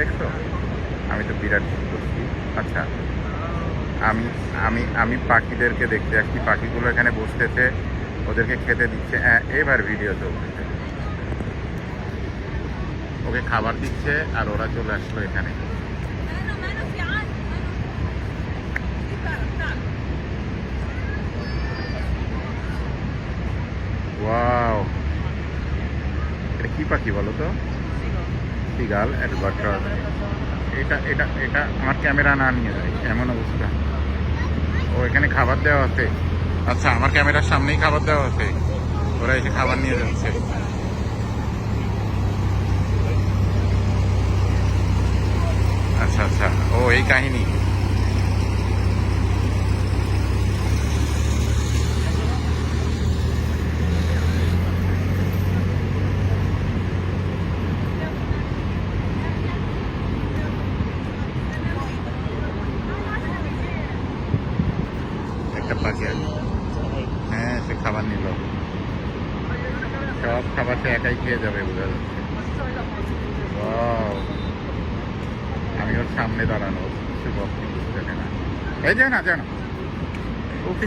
দেখছ? আমি তো বিরাট করছি আচ্ছা আমি আমি আমি পাখিদেরকে দেখতে আসছি। পাখিগুলো এখানে বসতেছে, ওদেরকে খেতে দিচ্ছে। হ্যাঁ এবার ভিডিও চলতেছে। ওকে খাবার দিচ্ছে আর ওরা চলে আসলো এখানে। এটা কি পাখি বলো তো? সিগাল গট এটা এটা এটা আমার ক্যামেরা না নিয়ে যায়, এমন অবস্থা। ও, এখানে খাবার দেওয়া আছে। আচ্ছা আমার ক্যামেরার সামনেই খাবার দেওয়া আছে। ওরা এসে খাবার নিয়ে যাচ্ছে। আচ্ছা আচ্ছা। ও, এই কাহিনী। একটা পাখি আছে। হ্যাঁ সে খাবার নিল। সব খাবার সে একাই খেয়ে যাবে, বোঝা যাচ্ছে! আমি ওর সামনে দাঁড়ানো, সে বক্তি বুঝতে না। এই যে না জানো ওকে।